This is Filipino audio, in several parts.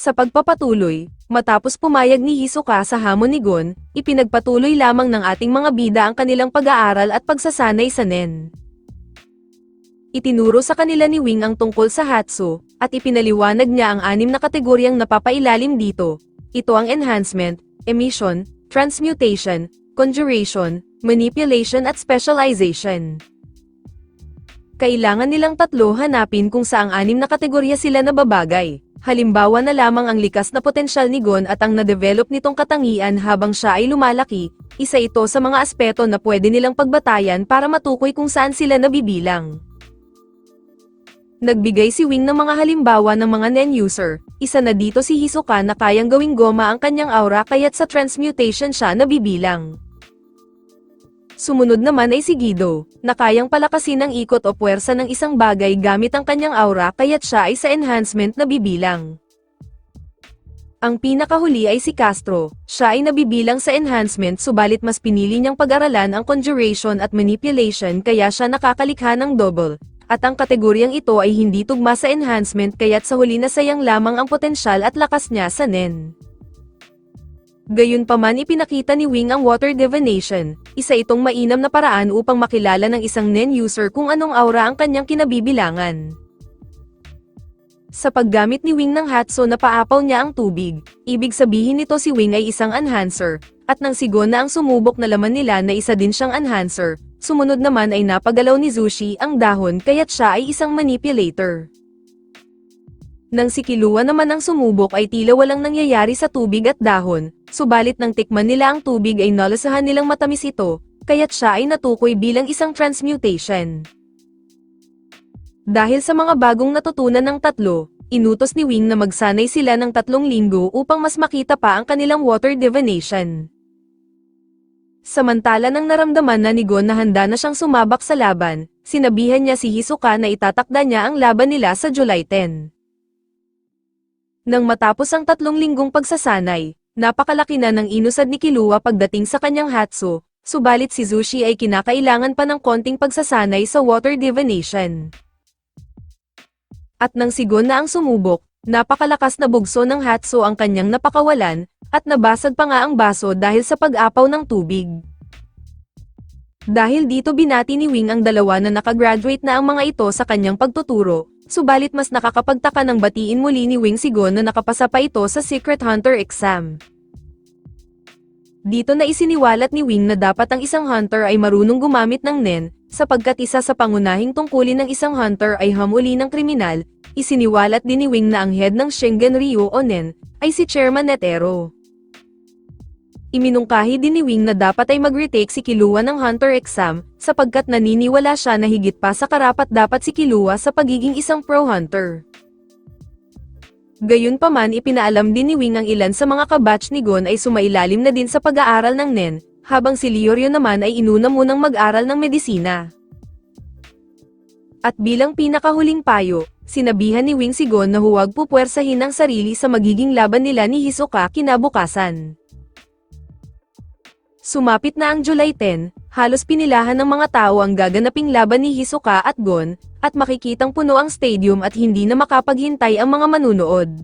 Sa pagpapatuloy, matapos pumayag ni Hisoka sa hamon ni Gon, ipinagpatuloy lamang ng ating mga bida ang kanilang pag-aaral at pagsasanay sa Nen. Itinuro sa kanila ni Wing ang tungkol sa Hatsu, at ipinaliwanag niya ang anim na kategoryang napapailalim dito. Ito ang enhancement, emission, transmutation, conjuration, manipulation at specialization. Kailangan nilang tatlo hanapin kung saang anim na kategorya sila nababagay. Halimbawa na lamang ang likas na potensyal ni Gon at ang na-develop nitong katangian habang siya ay lumalaki, isa ito sa mga aspeto na pwede nilang pagbatayan para matukoy kung saan sila nabibilang. Nagbigay si Wing ng mga halimbawa ng mga Nen-user, isa na dito si Hisoka na kayang gawing goma ang kanyang aura kaya't sa transmutation siya nabibilang. Sumunod naman ay si Guido, na kayang palakasin ang ikot o puwersa ng isang bagay gamit ang kanyang aura kaya't siya ay sa enhancement na bibilang. Ang pinakahuli ay si Castro, siya ay nabibilang sa enhancement subalit mas pinili niyang pag-aralan ang conjuration at manipulation kaya siya nakakalikha ng double, at ang kategoryang ito ay hindi tugma sa enhancement kaya't sa huli na sayang lamang ang potensyal at lakas niya sa Nen. Gayunpaman ipinakita ni Wing ang water divination, isa itong mainam na paraan upang makilala ng isang NEN user kung anong aura ang kanyang kinabibilangan. Sa paggamit ni Wing ng Hatso na paapaw niya ang tubig, ibig sabihin nito si Wing ay isang enhancer, at nang sigon na ang sumubok na laman nila na isa din siyang enhancer, sumunod naman ay napagalaw ni Zushi ang dahon kaya't siya ay isang manipulator. Nang si Kilua naman ang sumubok ay tila walang nangyayari sa tubig at dahon, subalit nang tikman nila ang tubig ay nalasahan nilang matamis ito, kaya't siya ay natukoy bilang isang transmutation. Dahil sa mga bagong natutunan ng tatlo, inutos ni Wing na magsanay sila ng tatlong linggo upang mas makita pa ang kanilang water divination. Samantala nang naramdaman na ni Gon na handa na siyang sumabak sa laban, sinabihan niya si Hisoka na itatakda niya ang laban nila sa July 10. Nang matapos ang tatlong linggong pagsasanay, napakalaki na ng inusad ni Kilua pagdating sa kanyang Hatsu, subalit si Zushi ay kinakailangan pa ng konting pagsasanay sa water divination. At nang sigon na ang sumubok, napakalakas na bugso ng Hatsu ang kanyang napakawalan, at nabasag pa nga ang baso dahil sa pag-apaw ng tubig. Dahil dito binati ni Wing ang dalawa na nakagraduate na ang mga ito sa kanyang pagtuturo, subalit mas nakakapagtaka ng batiin muli ni Wing Sigon na nakapasa pa ito sa Secret Hunter exam. Dito na isiniwalat ni Wing na dapat ang isang hunter ay marunong gumamit ng Nen, sapagkat isa sa pangunahing tungkulin ng isang hunter ay hamuli ng kriminal, isiniwalat din ni Wing na ang head ng Shingen Ryu o Nen, ay si Chairman Netero. Iminungkahi din ni Wing na dapat ay mag-retake si Kilua ng Hunter exam, sapagkat naniniwala siya na higit pa sa karapat dapat si Kilua sa pagiging isang pro-hunter. Gayunpaman ipinaalam din ni Wing ang ilan sa mga kabatch ni Gon ay sumailalim na din sa pag-aaral ng Nen, habang si Lioryo naman ay inuna munang mag-aral ng medisina. At bilang pinakahuling payo, sinabihan ni Wing si Gon na huwag pupwersahin ang sarili sa magiging laban nila ni Hisoka kinabukasan. Sumapit na ang July 10, halos pinilahan ng mga tao ang gaganaping laban ni Hisoka at Gon, at makikitang puno ang stadium at hindi na makapaghintay ang mga manunood.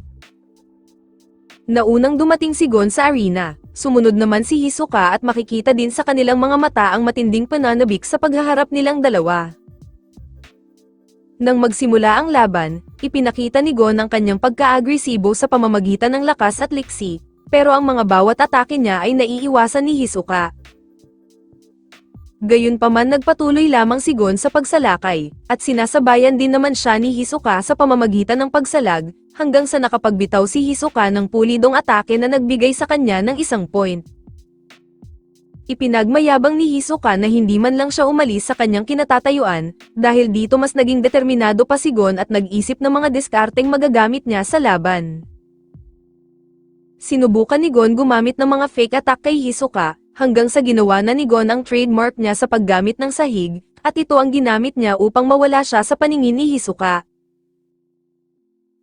Naunang dumating si Gon sa arena, sumunod naman si Hisoka at makikita din sa kanilang mga mata ang matinding pananabik sa paghaharap nilang dalawa. Nang magsimula ang laban, ipinakita ni Gon ang kanyang pagka-agresibo sa pamamagitan ng lakas at liksi, pero ang mga bawat atake niya ay naiiwasan ni Hisoka. Gayunpaman nagpatuloy lamang si Gon sa pagsalakay, at sinasabayan din naman siya ni Hisoka sa pamamagitan ng pagsalag, hanggang sa nakapagbitaw si Hisoka ng pulidong atake na nagbigay sa kanya ng isang point. Ipinagmayabang ni Hisoka na hindi man lang siya umalis sa kanyang kinatatayuan, dahil dito mas naging determinado pa si Gon at nag-isip ng mga diskarteng magagamit niya sa laban. Sinubukan ni Gon gumamit ng mga fake attack kay Hisoka, hanggang sa ginawa na ni Gon ang trademark niya sa paggamit ng sahig, at ito ang ginamit niya upang mawala siya sa paningin ni Hisoka.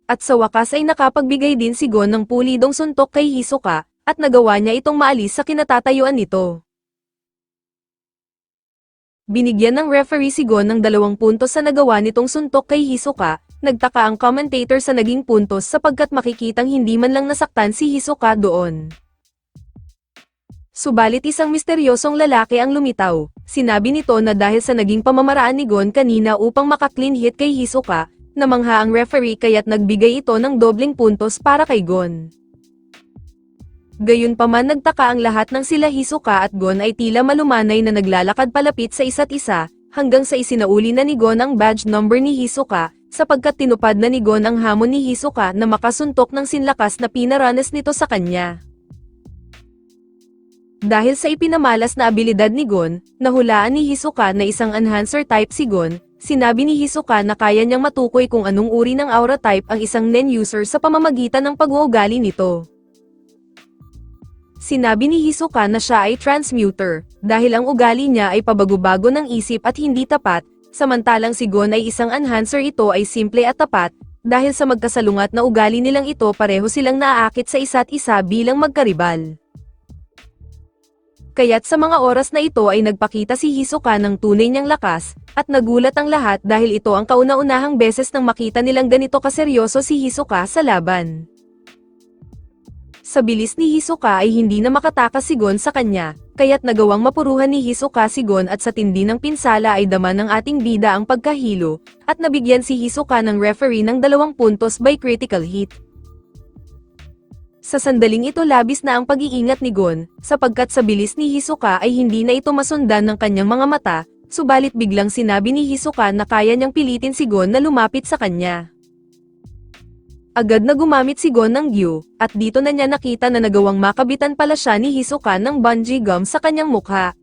At sa wakas ay nakapagbigay din si Gon ng pulidong suntok kay Hisoka, at nagawa niya itong maalis sa kinatatayuan nito. Binigyan ng referee si Gon ng dalawang puntos sa nagawa nitong suntok kay Hisoka, Nagtaka ang commentator sa naging puntos sapagkat makikitang hindi man lang nasaktan si Hisoka doon. Subalit isang misteryosong lalaki ang lumitaw. Sinabi nito na dahil sa naging pamamaraan ni Gon kanina upang maka-clean hit kay Hisoka, namangha ang referee kaya't nagbigay ito ng dobling puntos para kay Gon. Gayunpaman nagtaka ang lahat ng sila Hisoka at Gon ay tila malumanay na naglalakad palapit sa isa't isa, hanggang sa isinauli na ni Gon ang badge number ni Hisoka, sapagkat tinupad na ni Gon ang hamon ni Hisoka na makasuntok ng sinlakas na pinaranas nito sa kanya. Dahil sa ipinamalas na abilidad ni Gon, nahulaan ni Hisoka na isang enhancer type si Gon, sinabi ni Hisoka na kaya niyang matukoy kung anong uri ng aura type ang isang Nen user sa pamamagitan ng pag-uugali nito. Sinabi ni Hisoka na siya ay transmuter, dahil ang ugali niya ay pabago-bago ng isip at hindi tapat, samantalang si Gon ay isang enhancer ito ay simple at tapat, dahil sa magkasalungat na ugali nilang ito pareho silang naaakit sa isa't isa bilang magkaribal. Kaya't sa mga oras na ito ay nagpakita si Hisoka ng tunay niyang lakas, at nagulat ang lahat dahil ito ang kauna-unahang beses nang makita nilang ganito kaseryoso si Hisoka sa laban. Sa bilis ni Hisoka ay hindi na makatakas si Gon sa kanya, kaya't nagawang mapuruhan ni Hisoka si Gon at sa tindi ng pinsala ay dama ng ating bida ang pagkahilo, at nabigyan si Hisoka ng referee ng dalawang puntos by critical hit. Sa sandaling ito labis na ang pag-iingat ni Gon, sapagkat sa bilis ni Hisoka ay hindi na ito masundan ng kanyang mga mata, subalit biglang sinabi ni Hisoka na kaya niyang pilitin si Gon na lumapit sa kanya. Agad na gumamit si Gon ng Gyu, at dito na niya nakita na nagawang makabitan pala siya ni Hisoka ng bungee gum sa kanyang mukha.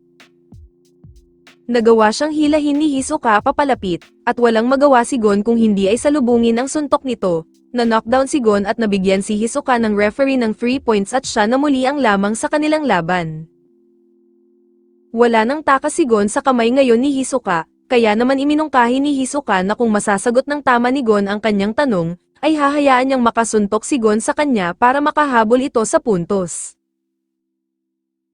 Nagawa siyang hilahin ni Hisoka papalapit, at walang magawa si Gon kung hindi ay salubungin ang suntok nito, na knockdown si Gon at nabigyan si Hisoka ng referee ng 3 points at siya na muli ang lamang sa kanilang laban. Wala nang takas si Gon sa kamay ngayon ni Hisoka, kaya naman iminungkahi ni Hisoka na kung masasagot ng tama ni Gon ang kanyang tanong, ay hahayaan niyang makasuntok si Gon sa kanya para makahabol ito sa puntos.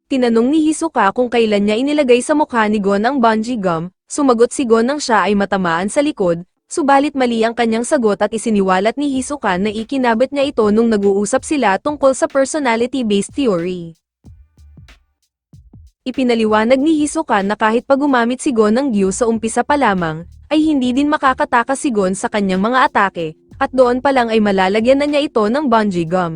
Tinanong ni Hisoka kung kailan niya inilagay sa mukha ni Gon ang bungee gum, sumagot si Gon nang siya ay matamaan sa likod, subalit mali ang kanyang sagot at isiniwalat ni Hisoka na ikinabit niya ito nung nag-uusap sila tungkol sa personality-based theory. Ipinaliwanag ni Hisoka na kahit pag gumamit si Gon ng Gyu sa umpisa pa lamang, ay hindi din makakatakas si Gon sa kanyang mga atake, at doon pa lang ay malalagyan na niya ito ng bungee gum.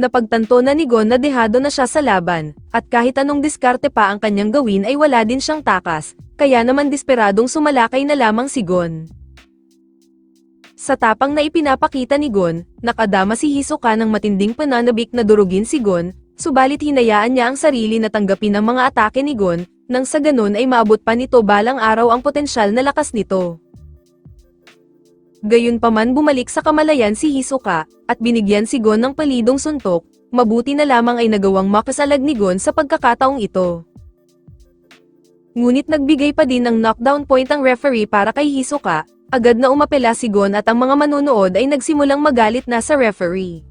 Napagtanto na ni Gon na dehado na siya sa laban, at kahit anong diskarte pa ang kanyang gawin ay wala din siyang takas, kaya naman desperadong sumalakay na lamang si Gon. Sa tapang na ipinapakita ni Gon, nakadama si Hisoka ng matinding pananabik na durugin si Gon, subalit hinayaan niya ang sarili na tanggapin ang mga atake ni Gon, nang sa ganun ay maabot pa nito balang araw ang potensyal na lakas nito. Gayunpaman bumalik sa kamalayan si Hisoka, at binigyan si Gon ng palidong suntok, mabuti na lamang ay nagawang makasalag ni Gon sa pagkakataong ito. Ngunit nagbigay pa din ng knockdown point ang referee para kay Hisoka, agad na umapela si Gon at ang mga manonood ay nagsimulang magalit na sa referee.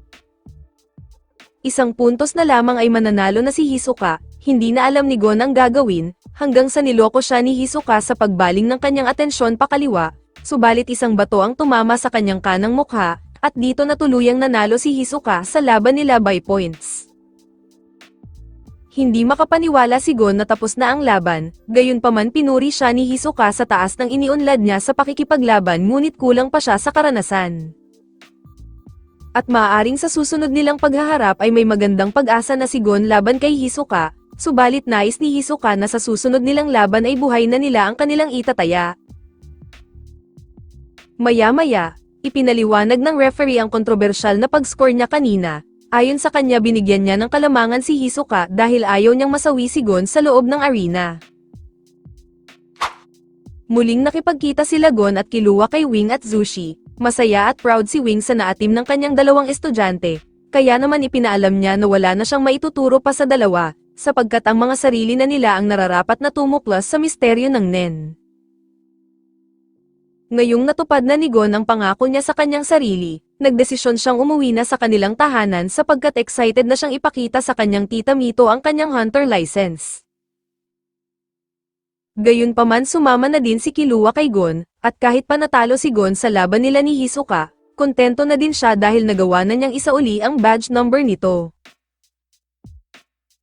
Isang puntos na lamang ay mananalo na si Hisoka, hindi na alam ni Gon ang gagawin, hanggang sa niloko siya ni Hisoka sa pagbaling ng kanyang atensyon pakaliwa, subalit isang bato ang tumama sa kanyang kanang mukha, at dito na tuluyang nanalo si Hisoka sa laban nila by points. Hindi makapaniwala si Gon na tapos na ang laban, gayunpaman pinuri siya ni Hisoka sa taas ng iniunlad niya sa pakikipaglaban ngunit kulang pa siya sa karanasan. At maaaring sa susunod nilang paghaharap ay may magandang pag-asa na si Gon laban kay Hisoka, subalit nais ni Hisoka na sa susunod nilang laban ay buhay na nila ang kanilang itataya. Maya-maya, ipinaliwanag ng referee ang kontrobersyal na pag-score niya kanina, ayon sa kanya binigyan niya ng kalamangan si Hisoka dahil ayaw niyang masawi si Gon sa loob ng arena. Muling nakipagkita sila Gon at kiluwa kay Wing at Zushi, masaya at proud si Wing sa naatim ng kanyang dalawang estudyante, kaya naman ipinaalam niya na wala na siyang maituturo pa sa dalawa, sapagkat ang mga sarili na nila ang nararapat na tumuplas sa misteryo ng Nen. Ngayong natupad na ni Gon ang pangako niya sa kanyang sarili, nagdesisyon siyang umuwi na sa kanilang tahanan sapagkat excited na siyang ipakita sa kanyang tita Mito ang kanyang hunter license. Gayunpaman sumama na din si Kilua kay Gon, At kahit pa natalo si Gon sa laban nila ni Hisoka, kontento na din siya dahil nagawa na niyang isauli ang badge number nito.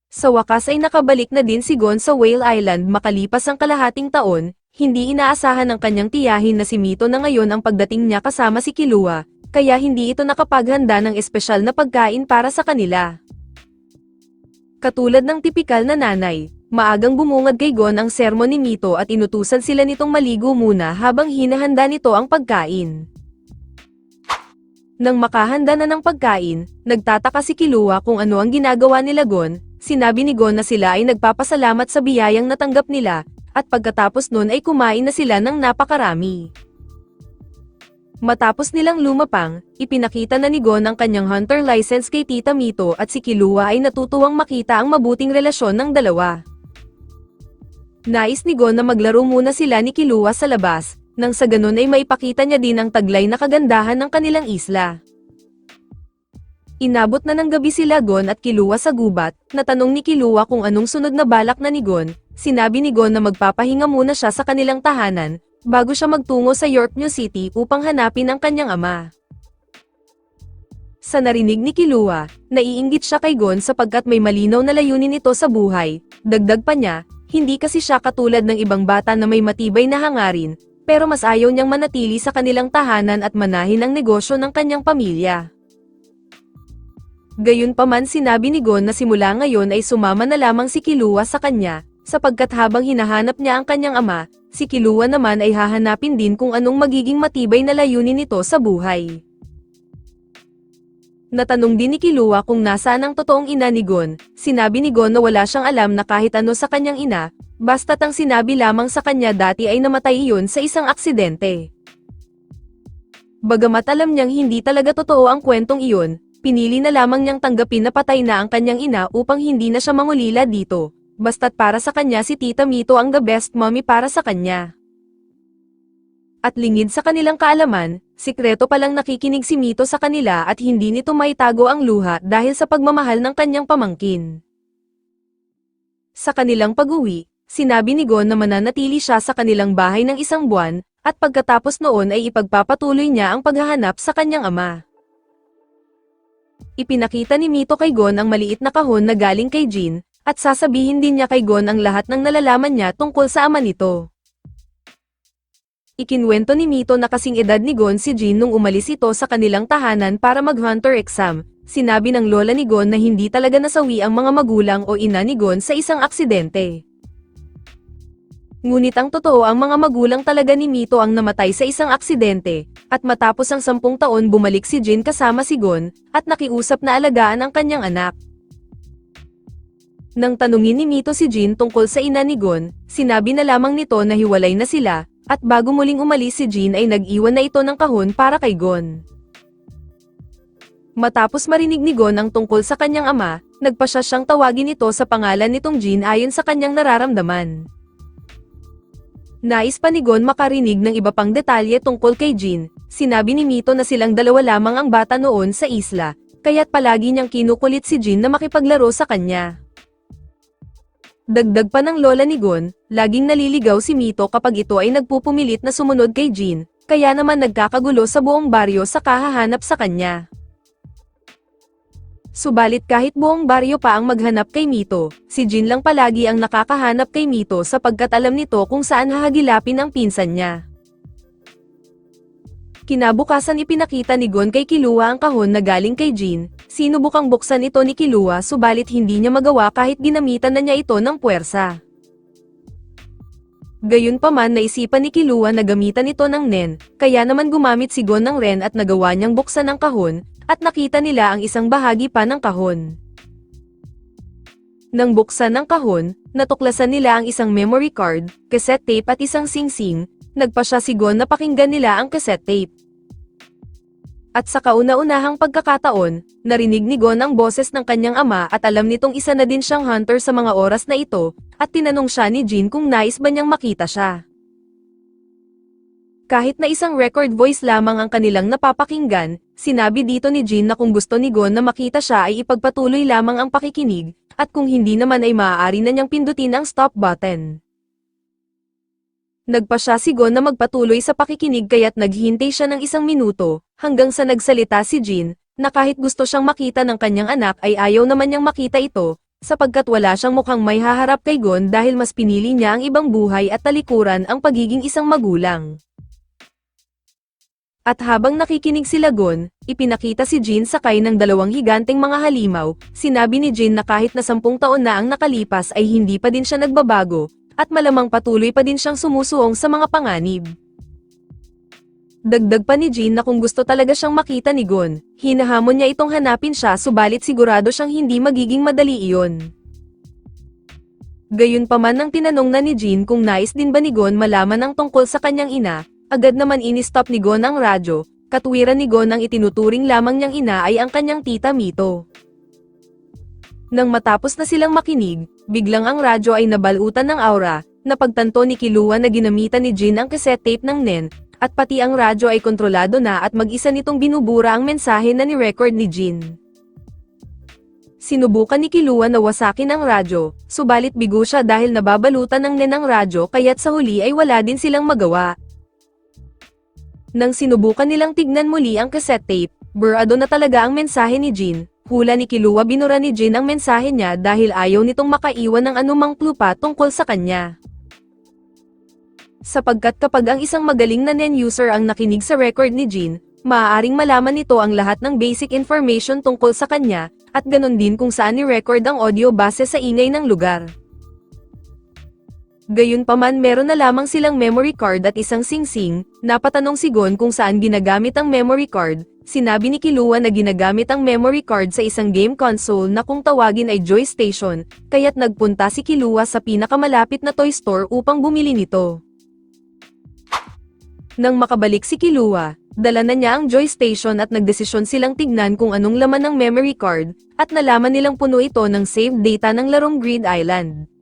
Sa wakas ay nakabalik na din si Gon sa Whale Island makalipas ang kalahating taon, hindi inaasahan ng kanyang tiyahin na si Mito na ngayon ang pagdating niya kasama si Kilua, kaya hindi ito nakapaghanda ng espesyal na pagkain para sa kanila. Katulad ng tipikal na nanay, maagang bumungad kay Gon ang sermon ni Mito at inutusan sila nitong maligo muna habang hinahanda nito ang pagkain. Nang makahanda na ng pagkain, nagtataka si Kilua kung ano ang ginagawa nila Gon, sinabi ni Gon na sila ay nagpapasalamat sa biyayang natanggap nila, at pagkatapos nun ay kumain na sila ng napakarami. Matapos nilang lumapang, ipinakita na ni Gon ang kanyang hunter license kay Tita Mito at si Kilua ay natutuwang makita ang mabuting relasyon ng dalawa. Nais ni Gon na maglaro muna sila ni Kilua sa labas, nang sa ganun ay maipakita niya din ang taglay na kagandahan ng kanilang isla. Inabot na ng gabi sila Gon at Kilua sa gubat, natanong ni Kilua kung anong sunod na balak na ni Gon, sinabi ni Gon na magpapahinga muna siya sa kanilang tahanan, bago siya magtungo sa Yorkview City upang hanapin ang kanyang ama. Sa narinig ni Kilua, naiinggit siya kay Gon sapagkat may malinaw na layunin ito sa buhay, dagdag pa niya, hindi kasi siya katulad ng ibang bata na may matibay na hangarin, pero mas ayaw niyang manatili sa kanilang tahanan at manahin ang negosyo ng kanyang pamilya. Gayunpaman sinabi ni Gon na simula ngayon ay sumama na lamang si Kilua sa kanya, sapagkat habang hinahanap niya ang kanyang ama, si Kilua naman ay hahanapin din kung anong magiging matibay na layunin nito sa buhay. Natanong din ni Kilua kung nasaan ang totoong ina ni Gon, sinabi ni Gon na wala siyang alam na kahit ano sa kanyang ina, basta't ang sinabi lamang sa kanya dati ay namatay iyon sa isang aksidente. Bagamat alam niyang hindi talaga totoo ang kwentong iyon, pinili na lamang niyang tanggapin na patay na ang kanyang ina upang hindi na siya mangulila dito, basta't para sa kanya si Tita Mito ang the best mommy para sa kanya. At lingid sa kanilang kaalaman, sikreto palang nakikinig si Mito sa kanila at hindi nito maitago ang luha dahil sa pagmamahal ng kanyang pamangkin. Sa kanilang pag-uwi, sinabi ni Gon na mananatili siya sa kanilang bahay ng isang buwan, at pagkatapos noon ay ipagpapatuloy niya ang paghahanap sa kanyang ama. Ipinakita ni Mito kay Gon ang maliit na kahon na galing kay Jin, at sasabihin din niya kay Gon ang lahat ng nalalaman niya tungkol sa ama nito. Ikinwento ni Mito na kasing edad ni Gon si Jin nung umalis ito sa kanilang tahanan para mag-hunter exam. Sinabi ng lola ni Gon na hindi talaga nasawi ang mga magulang o ina ni Gon sa isang aksidente. Ngunit ang totoo ang mga magulang talaga ni Mito ang namatay sa isang aksidente, at matapos ang sampung taon bumalik si Jin kasama si Gon, at nakiusap na alagaan ang kanyang anak. Nang tanungin ni Mito si Jin tungkol sa ina ni Gon, sinabi na lamang nito na hiwalay na sila, at bago muling umalis si Jin ay nag-iwan na ito ng kahon para kay Gon. Matapos marinig ni Gon ang tungkol sa kanyang ama, nagpasya siyang tawagin ito sa pangalan nitong Jin ayon sa kanyang nararamdaman. Nais pa ni Gon makarinig ng iba pang detalye tungkol kay Jin, sinabi ni Mito na silang dalawa lamang ang bata noon sa isla, kaya't palagi niyang kinukulit si Jin na makipaglaro sa kanya. Dagdag pa ng lola ni Gon, laging naliligaw si Mito kapag ito ay nagpupumilit na sumunod kay Jin, kaya naman nagkakagulo sa buong baryo sa kahahanap sa kanya. Subalit kahit buong baryo pa ang maghanap kay Mito, si Jin lang palagi ang nakakahanap kay Mito sapagkat alam nito kung saan hahagilapin ang pinsan niya. Kinabukasan ipinakita ni Gon kay Kilua ang kahon na galing kay Jin, sinubukang buksan ito ni Kilua subalit hindi niya magawa kahit ginamitan na niya ito ng puwersa. Gayunpaman naisipan ni Kilua na gamitan ito ng Nen, kaya naman gumamit si Gon ng Ren at nagawa niyang buksan ang kahon, at nakita nila ang isang bahagi pa ng kahon. Nang buksan ng kahon, natuklasan nila ang isang memory card, cassette tape at isang sing-sing, nagpa siya si Gon na pakinggan nila ang cassette tape. At sa kauna-unahang pagkakataon, narinig ni Gon ang boses ng kanyang ama at alam nitong isa na din siyang hunter sa mga oras na ito, at tinanong siya ni Jin kung nais ba niyang makita siya. Kahit na isang record voice lamang ang kanilang napapakinggan, sinabi dito ni Jin na kung gusto ni Gon na makita siya ay ipagpatuloy lamang ang pakikinig, at kung hindi naman ay maaari na niyang pindutin ang stop button. Nagpa siya si Gon na magpatuloy sa pakikinig kaya't naghintay siya ng isang minuto, hanggang sa nagsalita si Jin, na kahit gusto siyang makita ng kanyang anak ay ayaw naman niyang makita ito, sapagkat wala siyang mukhang may haharap kay Gon dahil mas pinili niya ang ibang buhay at talikuran ang pagiging isang magulang. At habang nakikinig sila Gon, ipinakita si Jin sakay ng dalawang higanteng mga halimaw, sinabi ni Jin na kahit na sampung taon na ang nakalipas ay hindi pa din siya nagbabago, at malamang patuloy pa din siyang sumusuong sa mga panganib. Dagdag pa ni Jin na kung gusto talaga siyang makita ni Gon, hinahamon niya itong hanapin siya subalit sigurado siyang hindi magiging madali iyon. Gayunpaman nang tinanong na ni Jin kung nais din ba ni Gon malaman ang tungkol sa kanyang ina, agad naman ini-stop ni Gon ang radyo, katwiran ni Gon ang itinuturing lamang niyang ina ay ang kanyang tita Mito. Nang matapos na silang makinig, biglang ang radyo ay nabalutan ng aura, napagtanto ni Kilua na ginamitan ni Jin ang cassette tape ng Nen, at pati ang radyo ay kontrolado na at mag-isa nitong binubura ang mensahe na ni-record ni Jin. Sinubukan ni Kilua na wasakin ang radyo, subalit bigo siya dahil nababalutan ng Nen ang radyo kaya't sa huli ay wala din silang magawa. Nang sinubukan nilang tignan muli ang cassette tape, burado na talaga ang mensahe ni Jin, hula ni Kilua binura ni Jin ang mensahe niya dahil ayaw nitong makaiwan ng anumang clue pa tungkol sa kanya sapagkat kapag ang isang magaling na NEN user ang nakinig sa record ni Jin, maaaring malaman nito ang lahat ng basic information tungkol sa kanya, at ganon din kung saan ni-record ang audio base sa ingay ng lugar. Gayunpaman meron na lamang silang memory card at isang singsing, napatanong si Gon kung saan ginagamit ang memory card, sinabi ni Kilua na ginagamit ang memory card sa isang game console na kung tawagin ay Joy Station, kaya't nagpunta si Kilua sa pinakamalapit na toy store upang bumili nito. Nang makabalik si Kilua, dala na niya ang Joy Station at nagdesisyon silang tignan kung anong laman ng memory card, at nalaman nilang puno ito ng saved data ng larong Grid Island.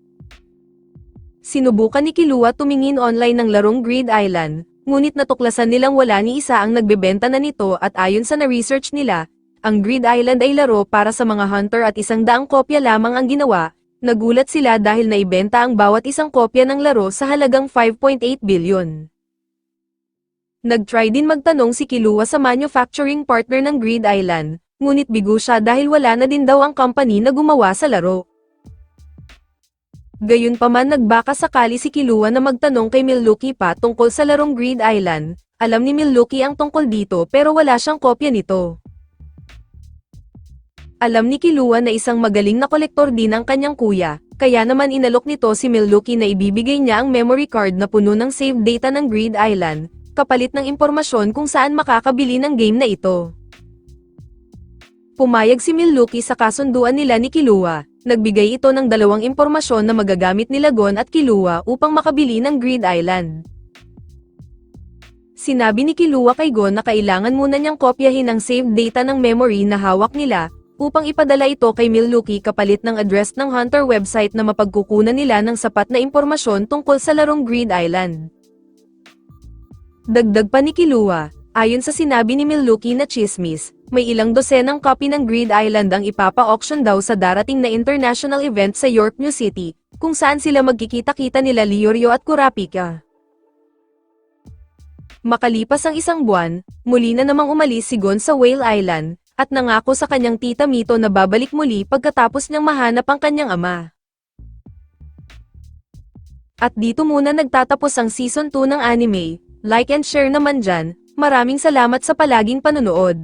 Sinubukan ni Kilua tumingin online ng larong Grid Island, ngunit natuklasan nilang wala ni isa ang nagbebenta na nito at ayon sa na-research nila, ang Grid Island ay laro para sa mga hunter at isang daang kopya lamang ang ginawa, nagulat sila dahil naibenta ang bawat isang kopya ng laro sa halagang 5.8 billion. Nag-try din magtanong si Kilua sa manufacturing partner ng Grid Island, ngunit bigo siya dahil wala na din daw ang company na gumawa sa laro. Gayunpaman nagbaka sakali si Kilua na magtanong kay Milwaukee pa tungkol sa larong Grid Island, alam ni Milwaukee ang tungkol dito pero wala siyang kopya nito. Alam ni Kilua na isang magaling na kolektor din ang kanyang kuya, kaya naman inalok nito si Milwaukee na ibibigay niya ang memory card na puno ng save data ng Grid Island, kapalit ng impormasyon kung saan makakabili ng game na ito. Pumayag si Milwaukee sa kasunduan nila ni Kilua, nagbigay ito ng dalawang impormasyon na magagamit ni Lagon at Kilua upang makabili ng Grid Island. Sinabi ni Kilua kay Gon na kailangan muna niyang kopyahin ang saved data ng memory na hawak nila, upang ipadala ito kay Milwaukee kapalit ng address ng Hunter website na mapagkukunan nila ng sapat na impormasyon tungkol sa larong Grid Island. Dagdag pa ni Kilua, ayon sa sinabi ni Milwaukee na chismis, may ilang dosenang copy ng Grid Island ang ipapa-auction daw sa darating na international event sa York New City, kung saan sila magkikita-kita nila Liorio at Kurapika. Makalipas ang isang buwan, muli na namang umalis si Gon sa Whale Island, at nangako sa kanyang tita Mito na babalik muli pagkatapos niyang mahanap ang kanyang ama. At dito muna nagtatapos ang season 2 ng anime, Like and share naman dyan, maraming salamat sa palaging panonood.